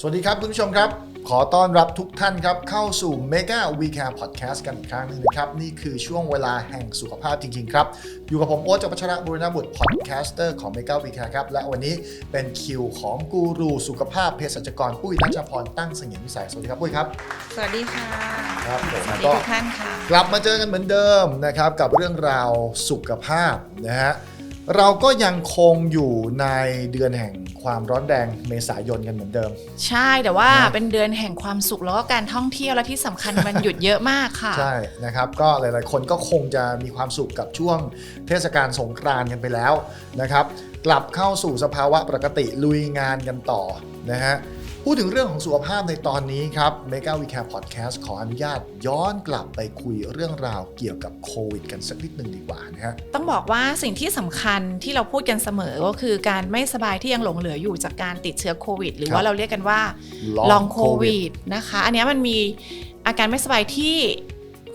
สวัสดีครับคุณผู้ชมครับ ขอต้อนรับทุกท่านครับ เข้าสู่ Mega We Care Podcast กันอีกครั้งหนึงนะครับ นี่คือช่วงเวลาแห่งสุขภาพจริง ๆ ครับ อยู่กับผมโอ๊ตจักรพัชระบุรณบุตร Podcaster ของ Mega We Care ครับ และวันนี้เป็นคิวของกูรูสุขภาพเภสัชกรปุ้ยนัชพรตั้งเสงี่ยมวิสัยสวัสดีครับปุ้ยครับ สวัสดีค่ะครับผมสวัสดีก็ทุกท่านค่ะกลับมาเจอกันเหมือนเดิมนะครับกับเรื่องราวสุขภาพนะฮะเราก็ยังคงอยู่ในเดือนแห่ง ความร้อนแรงเมษายนกันเหมือนเดิม ใช่แต่ว่านะ เป็นเดือนแห่งความสุขแล้วก็การท่องเที่ยวและที่สำคัญมันหยุดเยอะมากค่ะ ใช่นะครับ ก็หลายๆ คนก็คงจะมีความสุขกับช่วงเทศกาลสงกรานต์กันไปแล้วนะครับ กลับเข้าสู่สภาวะปกติลุยงานกันต่อนะฮะ พูดถึงเรื่องของสุขภาพในตอนนี้ครับ Mega We Care Podcast ขออนุญาตย้อนกลับไปคุยเรื่องราวเกี่ยวกับโควิดกันสักนิดหนึ่งดีกว่านะฮะต้องบอกว่าสิ่งที่สำคัญที่เราพูดกันเสมอก็คือการไม่สบายที่ยังหลงเหลืออยู่จากการติดเชื้อโควิด หรือครับว่าเราเรียกกันว่าลองโควิดนะคะ อันเนี้ยมันมีอาการไม่สบายที่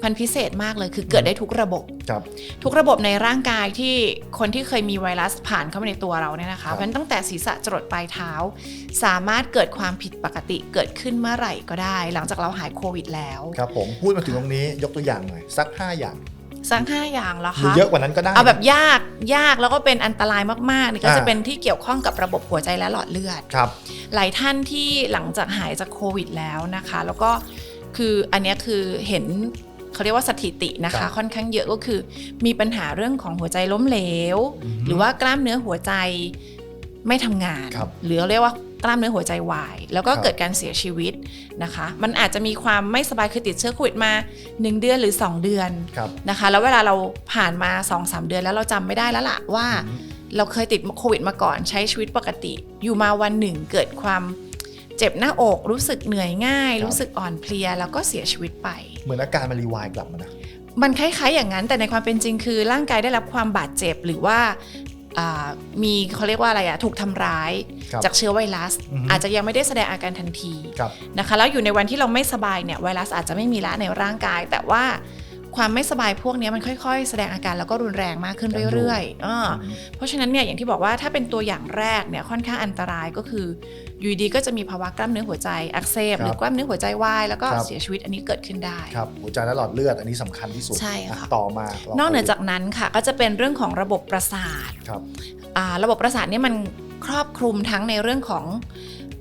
มันพิเศษมากเลยคือเกิดได้ทุกระบบ ครับ ทุกระบบในร่างกายที่คนที่เคยมีไวรัสผ่านเข้ามาในตัวเราเนี่ยนะครัคะบเพราะฉะนั้นตั้งแต่ศีรษะจรดปลายเท้า สามารถเกิดความผิดปกติเกิดขึ้นเมื่อไหร่ก็ได้ หลังจากเราหายโควิดแล้วครับผมพูดมาถึงตรงนี้ยกตัวอย่างหน่อยสัก 5 อย่างสักห้าอย่างแล้วหรือคะ เยอะกว่านั้นก็ได้ เอาแบบยากยากแล้วก็เป็นอันตรายมากๆนี่ก็อ่า จะเป็นที่เกี่ยวข้องกับระบบหัวใจและหลอดเลือด ครับ หลายท่านที่หลังจากหายจากโควิดแล้วนะคะ แล้วก็คืออันเนี้ยคือเห็น เขาเรียกว่าสถิตินะครัคะบค่อนข้างเยอะก็คือ มีปัญหาเรื่องของหัวใจล้มเหลวอือฮึหรือว่ากล้ามเนื้อหัวใจไม่ทำงานครับหรือเรียกว่ากล้ามเนื้อหัวใจวาย แล้วก็ครับเกิดการเสียชีวิตนะคะ มันอาจจะมีความไม่สบายคือติดเชื้อโควิดมา 1 เดือนหรือ 2 เดือนครับนะคะ แล้วเวลาเราผ่านมา 2-3 เดือนแล้วเราจำไม่ได้แล้วล่ะว่าอืมเราเคยติดโควิดมาก่อนใช้ชีวิตปกติ อยู่มาวันหนึ่งเกิดความ เจ็บหน้าอก รู้สึกเหนื่อยง่ายครับรู้สึกอ่อนเพลีย แล้วก็เสียชีวิตไป เหมือนอาการมันรีวายกลับมานะมันคล้ายๆอย่างนั้นแต่ในความเป็นจริงคือ ร่างกายได้รับความบาดเจ็บหรือว่าอ่ามีเขาเรียกว่าอะไรอะถูกทำร้ายครับจากเชื้อไวรัสอือฮึอาจจะยังไม่ได้แสดงอาการทันทีครับนะคะแล้วอยู่ในวันที่เราไม่สบายเนี่ยไวรัสอาจจะไม่มีละในร่างกาย แต่ว่า ความไม่สบายพวกเนี้ยมันค่อย ๆ แสดงอาการแล้วก็รุนแรงมากขึ้นเรื่อยๆอ่าอืมเพราะฉะนั้นเนี่ยอย่างที่บอกว่าถ้าเป็นตัวอย่างแรกเนี่ยค่อนข้างอันตรายก็คืออยู่ดีก็จะมีภาวะกล้ามเนื้อหัวใจอักเสบครับหรือกล้ามเนื้อหัวใจวายแล้วก็ครับเสียชีวิตอันนี้เกิดขึ้นได้ครับหัวใจและหลอดเลือดอันนี้สำคัญที่สุดใช่ค่ะอ่ต่อมาลงนอกเหนือโควิดจากนั้นค่ะก็จะเป็นเรื่องของระบบประสาทครับอ่าระบบประสาทเนี่ยมันครอบคลุมทั้งในเรื่องของ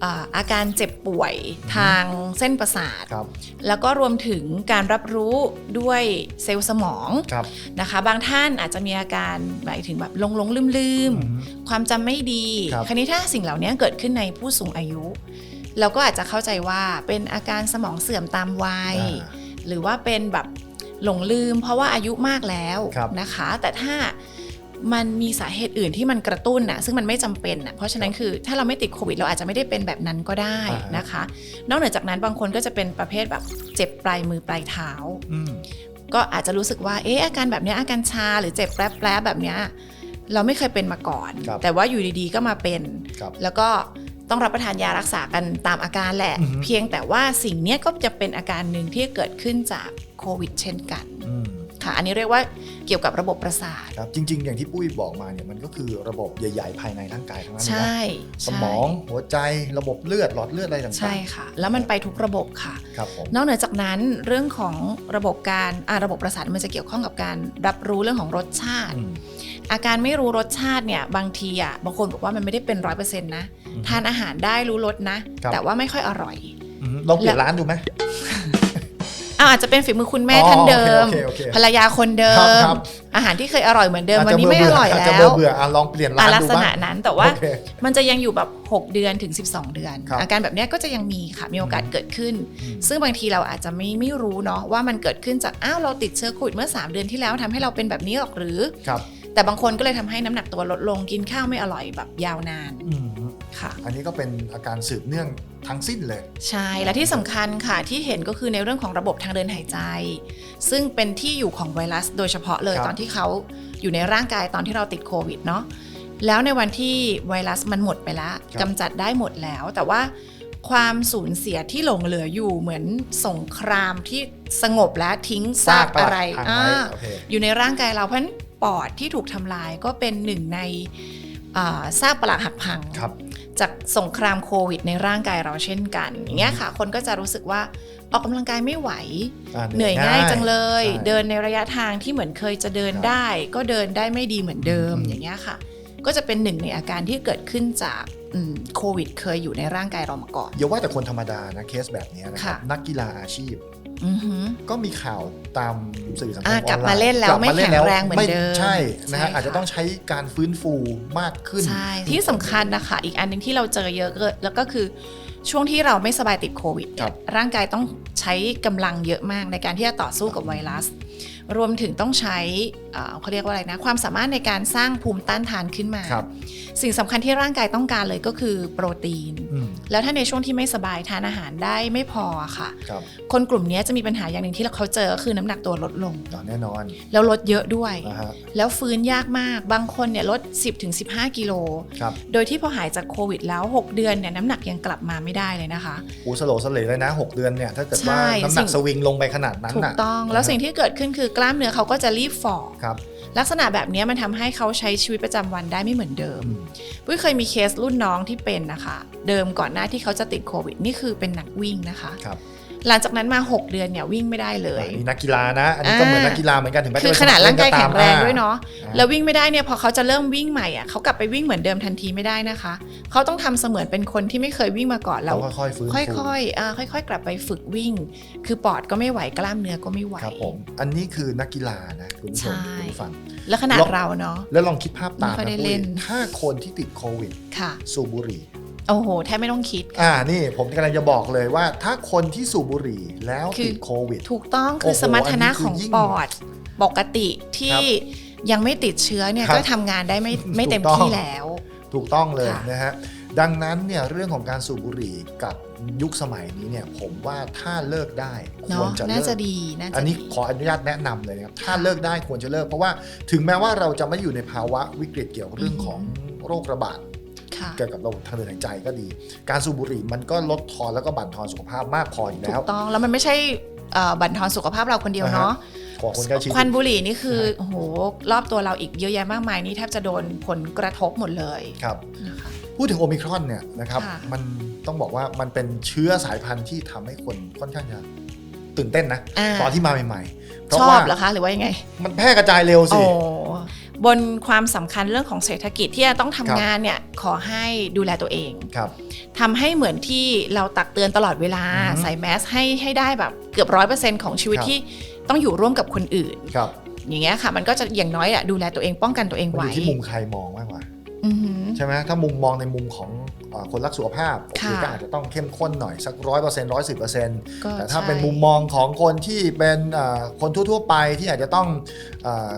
อาอาการเจ็บป่วยทางเส้นประสาทครับแล้วก็รวมถึงการรับรู้ด้วยเซลล์สมองครับนะคะ บางท่านอาจจะมีอาการหมายถึงแบบหลงหลงลืมลืมๆอืมความจำไม่ดีครับคราวนี้ถ้าสิ่งเหล่านี้เกิดขึ้นในผู้สูงอายุ เราก็อาจจะเข้าใจว่าเป็นอาการสมองเสื่อมตามวัยอ่าหรือว่าเป็นแบบหลงลืม เพราะว่าอายุมากแล้วครับนะคะ แต่ถ้า มันมีสาเหตุอื่นที่มันกระตุ้นน่ะซึ่งมันไม่จำเป็นน่ะเพราะฉะนั้นคือถ้าเราไม่ติดโควิดเราอาจจะไม่ได้เป็นแบบนั้นก็ได้อ่าฮะนะคะ นอกเหนือจากนั้นบางคนก็จะเป็นประเภทแบบเจ็บปลายมือปลายเท้าอืมก็อาจจะรู้สึกว่าเอ๊ะอาการแบบเนี้ยอาการชาหรือเจ็บแปรบๆแบบเนี้ยเราไม่เคยเป็นมาก่อนครับแต่ว่าอยู่ดีๆก็มาเป็นครับแล้วก็ต้องรับประทานยารักษากันตามอาการแหละอือฮึเพียงแต่ว่าสิ่งเนี้ยก็จะเป็นอาการหนึ่งที่เกิดขึ้นจากโควิด เช่นกันอืม ค่ะอันนี้เรียกว่าเกี่ยวกับระบบประสาท ครับจริง ๆ อย่างที่ปุ้ยบอกมาเนี่ยมันก็คือระบบใหญ่ ๆ ภายในร่างกายทั้งนั้นเลยใช่นะสมองหัวใจระบบเลือดหลอดเลือดอะไรต่างๆใช่ค่ะ แล้วมันไปทุกระบบค่ะ ครับผม นอกเหนือจากนั้นเรื่องของระบบการอ่าระบบประสาทมันจะเกี่ยวข้องกับการรับรู้เรื่องของรสชาติ อืม อาการไม่รู้รสชาติเนี่ยบางทีอะบางคนบอกว่ามันไม่ได้เป็นร้อยเปอร์เซ็นต์นะอืมทานอาหารได้รู้รสนะ ครับ แต่ว่าไม่ค่อยอร่อย อืมลองเปลี่ยนร้านดูไหม อะอาจจะเป็นฝีมือคุณแม่อ๋อท่านเดิมโอเคโอเคโอเคภรรยาคนเดิครับมครับอาหารที่เคยอร่อยเหมือนเดิมอาจวันจะนี้ไม่อร่อยอาจแล้จะวเบื่อเบื่ออะลองเปลี่ยนร้าอะนลักดูษบ้างณะนั้นแต่ว่าโอเคมันจะยังอยู่แบบ 6 เดือนถึง 12 เดือนครับอาการแบบเนี้ยก็จะยังมีค่ะมีโอกาสเกิดขึ้นอืมซึ่งบางทีเราอาจจะไม่ไม่รู้เนาะว่ามันเกิดขึ้นจากอ้าวเราติดเชื้อโควิดเมื่อ 3 เดือนที่แล้วทำให้เราเป็นแบบนี้หรอกหรือครับแต่บางคนก็เลยทำให้น้ำหนักตัวลดลงกินข้าวไม่อร่อยแบบยาวนานอืม ค่ะ อันนี้ก็เป็นอาการสืบเนื่องทั้งสิ้นเลย ใช่และที่สำคัญค่ะที่เห็นก็คือในเรื่องของระบบทางเดินหายใจ ซึ่งเป็นที่อยู่ของไวรัสโดยเฉพาะเลยครับ ตอนที่เขาอยู่ในร่างกายตอนที่เราติดโควิดเนาะแล้วในวันที่ไวรัสมันหมดไปแล้วกำจัดได้หมดแล้ว แต่ว่าความสูญเสียที่หลงเหลืออยู่เหมือนสงครามที่สงบแล้วทิ้งซากอะไรพังอ่าไว้โอเค อยู่ในร่างกายเราเพราะฉะนั้นปอดที่ถูกทำลายก็เป็นหนึ่งในอ่าซากปรักหักพังครับ จากสงครามโควิดในร่างกายเราเช่นกัน อย่างเงี้ยค่ะ คนก็จะรู้สึกว่าออกกำลังกายไม่ไหวาเหนื่อยง่ายจังเลยใช่เดินในระยะทางที่เหมือนเคยจะเดินครับได้ ก็เดินได้ไม่ดีเหมือนเดิมอืมอย่างเงี้ยค่ะ ก็จะเป็นหนึ่งในอาการที่เกิดขึ้นจากอืมโควิด เคยอยู่ในร่างกายเรามาก่อนอย่าว่าแต่คนธรรมดานะเคสแบบเนี้ยนะครับค่ะนักกีฬาอาชีพอือหือ ก็มีข่าวตามสื่อสังคมออะอนไลน์กลับมาเล่นแล้วกบไม่าแข็งล้วแรงเหมือนเดิมใช่นะฮะใช่ค่ะอาจจะต้องใช้การฟื้นฟูมากขึ้นใช่ที่สำคัญนะคะ อีกอันหนึงที่เราเจอเยอะก็แล้วก็คือช่วงที่เราไม่สบายติดโควิดคเนี่รัยบร่างกายต้องใช้กำลังเยอะมากในการที่จะต่อสู้กับไวรัส รวมถึงต้องใช้เอ่อเขาเรียกว่าอะไรนะ ความสามารถในการสร้างภูมิต้านทานขึ้นมาครับสิ่งสำคัญที่ร่างกายต้องการเลยก็คือโปรตีนอืมแล้วถ้าในช่วงที่ไม่สบายทานอาหารได้ไม่พอค่ะครับคนกลุ่มนี้จะมีปัญหาอย่างหนึ่งที่เขาเจอก็คือน้ำหนักตัวลดลงอ่าแน่นอน แล้วลดเยอะด้วยนะฮะแล้วฟื้นยากมากบางคนเนี่ยลด 10-15 กิโลครับโดยที่พอหายจากโควิดแล้ว 6 เดือนเนี่ยน้ำหนักยังกลับมาไม่ได้เลยนะคะโอ้สโลสเลเลยนะ 6 เดือนเนี่ยถ้าเกิดว่าใช่น้ำหนัสิ่กงสวิงลงไปขนาดนั้นถูกน่ะต้องแล้วสิ่งที่เกิดขึ้นคือกล้ามเนื้อเขาก็จะรีบฝ่อครับ ลักษณะแบบนี้มันทำให้เขาใช้ชีวิตประจำวันได้ไม่เหมือนเดิมอืมปุ้ยเคยมีเคสรุ่นน้องที่เป็นนะคะ เดิมก่อนหน้าที่เขาจะติดโควิดนี่คือเป็นนักวิ่งนะคะครับ หลังจากนั้นมา 6 เดือนเนี่ยวิ่งไม่ได้เลยอ่านี่นักกีฬานะ อันนี้ก็อ่าเหมือนนักกีฬาเหมือนกันถึงแม้จะคือเป็นขนาดร่างกายแข็งแรงด้วยอ่เนาะอ่าแล้ววิ่งไม่ได้เนี่ยพอเขาจะเริ่มวิ่งใหม่อะเขากลับไปวิ่งเหมือนเดิมทันทีไม่ได้นะคะ เขาต้องทำเสมือนเป็นคนที่ไม่เคยวิ่งมาก่อนแล้วต้องค่อยๆฟื้นฟูค่อยๆอ่าค่อย ๆ กลับไปฝึกวิ่ง คือปอดก็ไม่ไหวกล้ามเนื้อก็ไม่ไหวครับผมอันนี้คือนักกีฬานะคุณผู้ชมใช่คุณผู้ฟังแล้วขนาดลองเราเนาะแล้วลองคิดภาพตามไม่ค่อยได้นะปุ้เล่ยนถ้าคนที่ติดโควิดค่ะสูบบุหรี่ โอ้โห แทบไม่ต้องคิด อ่านี่ผมกำลังจะบอกเลยว่า ถ้าคนที่สูบบุหรี่แล้วคือติดโควิด ถูกต้องคือโอ้โหสมรรถนะอันนี้คือของยิ่งปอดปกติที่ยังไม่ติดเชื้อเนี่ยครับก็ทำงานได้ไม่ไม่เต็มถูกต้อง ที่แล้ว ถูกต้องเลยค่ะ นะฮะ ดังนั้นเนี่ยเรื่องของการสูบบุหรี่กับยุคสมัยนี้เนี่ยผมว่าถ้าเลิกได้ควเนาะรจะน่าเลิจะกดีน่าจะอันนี้ดี ขออนุญาตแนะนำเลยนะครับ ถ้าเลิกได้ควรจะเลิก เพราะว่าถึงแม้ว่าเราจะไม่อยู่ในภาวะวิกฤตเกี่ยวกับเรื่องของโรคระบาดค่ะ เกี่ยวกับระบบทางเดินหายใจก็ดี การสูบบุหรี่มันก็ลดทอนแล้วก็บั่นทอนสุขภาพมากพออยู่ถูแล้วกต้องแล้วมันไม่ใช่เอ่อบั่นทอนสุขภาพเราคนเดียวเนาะขอคนใกล้ชิดควันบุหรี่นี่คือใช่โอ้โหรอบตัวเราอีกเยอะแยะมากมายนี่แทบจะโดนผลกระทบหมดเลยครับนะคะพูดถึงโอมิครอนเนี่ยนะครับค่ะมันต้องบอกว่ามันเป็นเชื้อสายพันธุ์ที่ทำให้คนค่อนข้างจะตื่นเต้นนะอ่าตอนที่มาใหม่ๆเพราะชอว่าบเหรอคะหรือว่ายังไง มันแพร่กระจายเร็วสิโอ้ บนความสำคัญเรื่องของเศรษฐกิจที่จะต้องครัทำบงานเนี่ยขอให้ดูแลตัวเองครับทำให้เหมือนที่เราตักเตือนตลอดเวลาอือฮึใส่แมสให้ให้ได้แบบเกือบร้อยเปอร์เซ็นต์ของชีวิตครับที่ต้องอยู่ร่วมกับคนอื่นครับอย่างเงี้ยค่ะ มันก็จะอย่างน้อยอะดูแลตัวเองป้องกันตัวเองมันอไว้ยู่ที่มุมใครมองมากกว่าอือหือใช่ไหมถ้ามุมมองในมุมของเอ่อคนรักสุขภาพโอเคค่ะก็อาจจะต้องเข้มข้นหน่อยสักร้อยเปอร์เซ็นต์ร้อยสิบเปอร์เซ็นต์ก็แต่ถ้าใช่เป็นมุมมองของคนที่เป็นเอ่อคนทั่วๆไปที่อาจจะต้องเอ่อ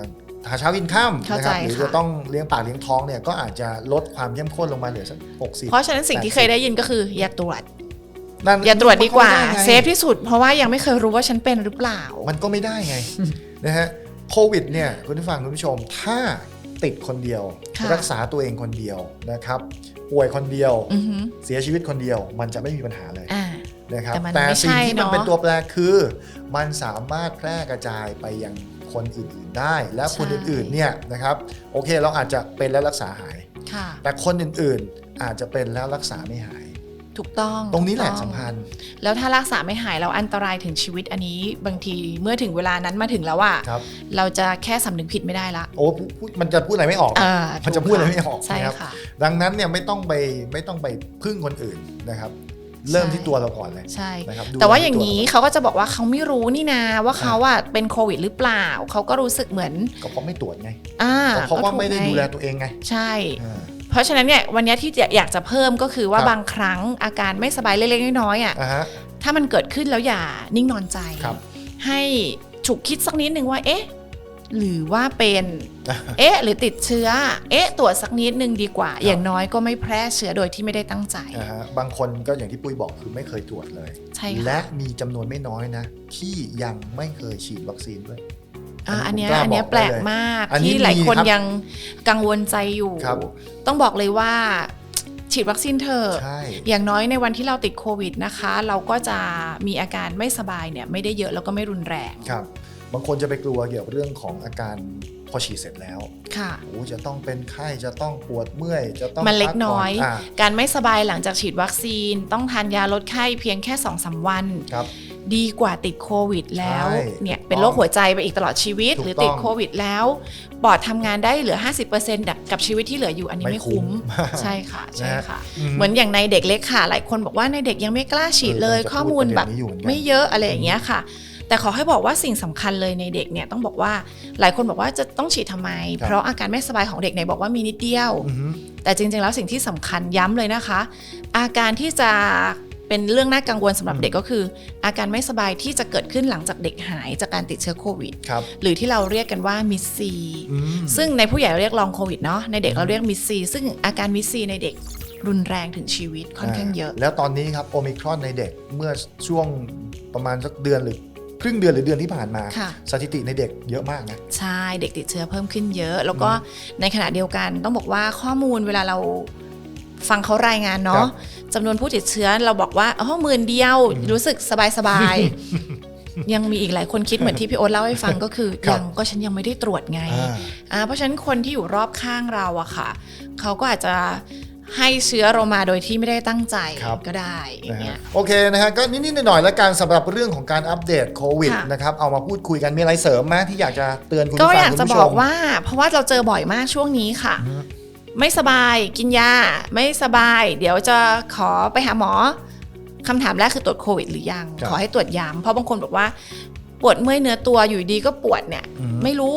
หาเช้ากินข้ามเข้านะคใจรับหรือค่ะ จะต้องเลี้ยงปากเลี้ยงท้องเนี่ยก็อาจจะลดความเข้มข้นลงมาเหลือสักหกสิบเพราะฉะนั้นสิ่งที่เคยได้ยินก็คืออย่าตรวจ นั่นอย่าตรวจดีกว่า มันไม่ไงเซฟที่สุด เพราะว่ายังไม่เคยรู้ว่าฉันเป็นหรือเปล่า มันก็ไม่ได้ไงนะฮะโควิดเนี่ยคุณผู้ฟังคุณผู้ชมถ้าติดคนเดียว ค่ะ รักษาตัวเองคนเดียวนะครับ ป่วยคนเดียว อือหือเสียชีวิตคนเดียว มันจะไม่มีปัญหาเลย อ่า นะครับแต่มันแต่ไม่สิ่งใช่ที่มันเนอะเป็นตัวแปรคือ มันสามารถแพร่กระจายไปยัง คนอื่นๆได้ และคนใช่อื่นๆเนี่ยนะครับโอเคเราอาจจะเป็นแล้วรักษาหายค่ะแต่คนอื่นๆอาจจะเป็นแล้วรักษาไม่หาย ถูกต้องตรงนี้แหละถูกต้องสำคัญ แล้วถ้ารักษาไม่หายเราอันตรายถึงชีวิตอันนี้บางทีเมื่อถึงเวลานั้นมาถึงแล้วอะครับเราจะแค่สำนึกผิดไม่ได้ละโอ้พูดมันจะพูดอะไรไม่ออกอ่ามันจะพูดอะไรไม่ออกใช่นะครับค่ะดังนั้นเนี่ยไม่ต้องไปไม่ต้องไปพึ่งคนอื่นนะครับ เริ่มที่ตัวเราก่อนเลยใช่นะครับดูแต่ว่าแลอย่างตัวนี้เรเขาก็จะบอกว่าเขาไม่รู้นี่นาว่าเขาอะเป็นโควิดหรือเปล่า เขาก็รู้สึกเหมือน ก็เพราะไม่ตรวจไงอ่าเพราะว่าก็ถูกไม่ได้งดูแลตัวเองไง ใช่อ่าเพราะฉะนั้นเนี่ยวันนี้ที่อยากจะเพิ่มก็คือว่าครับบางครั้งอาการไม่สบายเล็กๆน้อยๆอะอ่าฮะถ้ามันเกิดขึ้นแล้วอย่านิ่งนอนใจครับให้ฉุกคิดสักนิดนึงว่าเอ๊ะ หรือว่าเป็นเอ๊ะหรือติดเชื้อ เอ๊ะตรวจสักนิดนึงดีกว่า อย่างน้อยก็ไม่แพร่เชื้อโดยที่ไม่ได้ตั้งใจอ่าฮะบางคนก็อย่างที่ปุ้ยบอกคือไม่เคยตรวจเลย ใช่ค่ะและมีจำนวนไม่น้อยนะ ที่ยังไม่เคยฉีดวัคซีนด้วย อ่าอันเนี้ยผมกล้าอันเนี้ยบอกแปลกได้เลยมากอันนี้ที่หลายคนมีครับยังกังวลใจอยู่ ครับ ต้องบอกเลยว่า ฉีดวัคซีนเถอะใช่ อย่างน้อยในวันที่เราติดโควิดนะคะ เราก็จะมีอาการไม่สบายเนี่ยไม่ได้เยอะแล้วก็ไม่รุนแรง ครับ บางคนจะไปกลัวเกี่ยวกับเรื่องของอาการพอฉีดเสร็จแล้วค่ะโอ้จะต้องเป็นไข้จะต้องปวดเมื่อย จะต้องมันเล็กพัน้อยาการไม่สบายหลังจากฉีดวัคซีน ต้องทานยาลดไข้เพียงแค่2อสวันครับดีกว่าติดโควิดแล้วใช่เนี่ยเป็นโรคหัวใจไปอีกตลอดชีวิตถูกหรือติดต้องโควิดแล้วปอดทำงานได้เหลือ 50%กับกับชีวิตที่เหลืออยู่อันนี้ไม่ไม่คุ้มคุ้ม ใช่ค่ะใช่ค่ะอืมเหมือนอย่างในเด็กเล็กค่ะ หลายคนบอกว่าในเด็กยังไม่กล้าฉีดเลยเออจะข้อมูลแบบพูดประเด็นนี้อยู่เหมือนกันไม่เยอะอะไรอย่างเงี้ยค่ะ แต่ขอให้บอกว่าสิ่งสำคัญเลยในเด็กเนี่ยต้องบอกว่าหลายคนบอกว่าจะต้องฉีดทำไม เพราะอาการไม่สบายของเด็กไหนบอกว่ามีนิดเดียวอือฮึแต่จริง ๆ แล้วสิ่งที่สำคัญย้ำเลยนะคะ อาการที่จะเป็นเรื่องน่ากังวลสำหรับอืมเด็กก็คือ อาการไม่สบายที่จะเกิดขึ้นหลังจากเด็กหายจากการติดเชื้อโควิดครับหรือที่เราเรียกกันว่ามิสซีอืมซึ่งในผู้ใหญ่เราเรียกลองโควิดเนาะในเด็กเราเรียกมิสซีซึ่งอาการมิสซีในเด็กรุนแรงถึงชีวิตค่อนข้างเยอะ แล้วตอนนี้ครับโอมิครอนในเด็กเมื่อช่วงประมาณสักเดือนหรือค รึ่งเดือนหรือเดือนที่ผ่านมา ค่ะ สถิติในเด็กเยอะมากนะ ใช่เด็กติดเชื้อเพิ่มขึ้นเยอะ แล้วก็ในขณะเดียวกันต้องบอกว่าข้อมูลเวลาเราฟังเขารายงานครัเนาะบจำนวนผู้ติดเชื้อเราบอกว่าอ๋อหมื่นเดียวอืมรู้สึกสบายสบายๆยังมีอีกหลายคนคิดเหมือนที่พี่โอ๊ตเล่าให้ฟังก็คือครับ ยังก็ฉันยังไม่ได้ตรวจไง อ่า อ่าเพราะฉะนั้นคนที่อยู่รอบข้างเราอะค่ะ เขาก็อาจจะ ให้เชื้อเรามาโดยที่ไม่ได้ตั้งใจครับก็ได้อนะย่างเงี้ฮะยโอเคนะฮะก็นิดๆหน่อยๆแล้วกันสำหรับเรื่องของการอัปเดตโควิดค่ะนะครับเอามาพูดคุยกันมีอะไรเสริมไหมที่อยากจะเตือนคุณก็ผู้ฟังอยากคุณจะผู้บชอกมว่า เพราะว่าเราเจอบ่อยมากช่วงนี้ค่ะอืมไม่สบายกินยา ไม่สบาย เดี๋ยวจะขอไปหาหมอคำถามแรกคือตรวจโควิดหรือยังครับขอให้ตรวจย้ำเพราะบางคนบอกว่า ปวดเมื่อยเนื้อตัวอยู่ดีก็ปวดเนี่ยอืมไม่รู้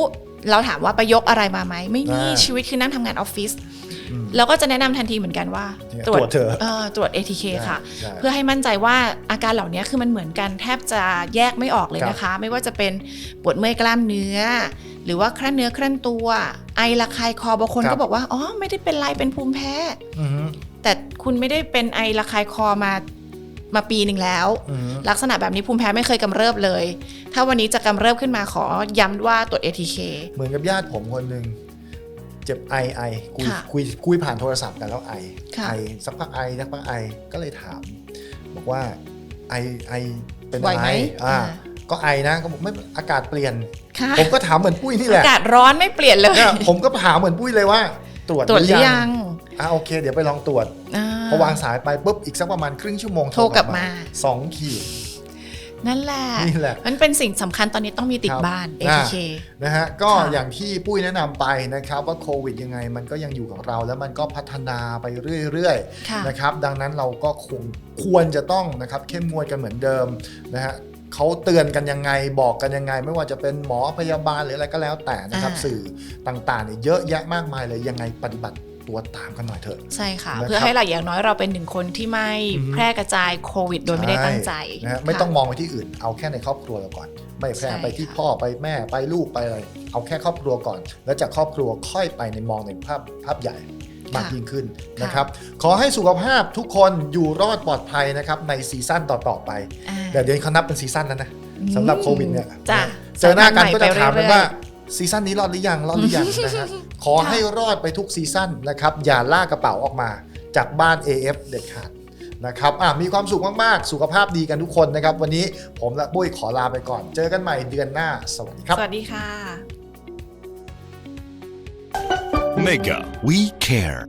เราถามว่าไปยกอะไรมาไหม ไม่มีอ่าชีวิตคือนั่งทำงานออฟฟิศอืม เราก็จะแนะนำทันทีเหมือนกันว่าเนี่ยตรวจเถอะเอ่อตรวจ ATK ค่ะใช่เพื่อให้มั่นใจว่าอาการเหล่านี้คือมันเหมือนกันแทบจะแยกไม่ออกเลยนะคะ ไม่ว่าจะเป็นปวดเมื่อยกล้ามเนื้อ หรือว่าครั่นเนื้อครั่นตัว ไอระคายคอบางคนครับก็บอกว่าอ๋อไม่ได้เป็นไรเป็นภูมิแพ้อือฮึแต่คุณไม่ได้เป็นไอระคายคอมามาปีหนึ่งแล้วอือฮึลักษณะแบบนี้ภูมิแพ้ไม่เคยกำเริบเลย ถ้าวันนี้จะกำเริบขึ้นมาขอย้ำว่าตรวจ ATK เหมือนกับญาติผมคนหนึ่ง เจ็บไอไอคุยค่ะคุยคุยผ่านโทรศัพท์กันแล้วไอค่ะ ไอสักพักไอสักพักไอก็เลยถาม บอกว่าไอไอเป็นไหวอะไรไหมอ่าอ่าก็ไอนะก็บอกไม่อากาศเปลี่ยน ค่ะผมก็ถามเหมือนปุ้ยนี่แหละอากาศร้อนไม่เปลี่ยนเลย เนี่ยผมก็ถามเหมือนปุ้ยเลยว่า ตรวจตรวจหรือยังอะโอเค เดี๋ยวไปลองตรวจ อ่าพอวางสายไปปุ๊บอีกสักประมาณครึ่งชั่วโมงโทรกลับมา สองขีด นั่นแหละนี่แหละ มันเป็นสิ่งสำคัญตอนนี้ต้องมีติดครับบ้าน อ่า ATK นะฮะก็ค่ะอย่างที่ปุ้ยแนะนำไปนะครับว่าโควิดยังไงมันก็ยังอยู่กับเรา แล้วมันก็พัฒนาไปเรื่อยค่ะ ๆนะครับดังนั้นเราก็คงควรจะต้องนะครับเข้มงวดกันเหมือนเดิมนะฮะเขาเตือนกันยังไงบอกกันยังไง ไม่ว่าจะเป็นหมอพยาบาลหรืออะไรก็แล้วแต่นะครับอ่า สื่อต่างๆเนี่ยเยอะแยะมากมายเลยยังไงปฏิบัติ ตัวตามกันหน่อยเถอะ ใช่ค่ะนะครับเพื่อให้เราอย่างน้อยเราเป็นหนึ่งคนที่ไม่อือฮึแพร่กระจายโควิด โดยไม่ได้ตั้งใจช่นะฮะไม่ต้องมองไปที่อื่น เอาแค่ในครอบครัวเราก่อน ไม่แพร่ใช่ไปที่ค่ะพ่อไปแม่ไปลูกไปอะไร เอาแค่ครอบครัวก่อน แล้วจากครอบครัวค่อยไปในมองในภาพภาพใหญ่มากยิ่งขึ้นนะครับ ขอให้สุขภาพทุกคนอยู่รอดปลอดภัยนะครับในซีซั่นต่อๆไปอ่าเดี๋ยวเดี๋ยวเขานับเป็นซีซั่นแล้วนะสำหรับโควิดเนี่ยจ้ะเจอหน้ากันก็จะสยพัถามธุ์กันใหว่าไปเรื่อย ซีซั่นนี้รอดหรือยังรอดหรือยังนะฮะขอให้รอดไปทุกซีซั่นนะครับอย่าล่ากระเป๋าออกมาจากบ้าน AF เด็ดขาดนะครับอะมีความสุขมากๆ สุขภาพดีกันทุกคนนะครับ วันนี้ผมและปุ้ยขอลาไปก่อน เจอกันใหม่เดือนหน้า สวัสดีครับๆสวัสดีค่ะ Mega, we care.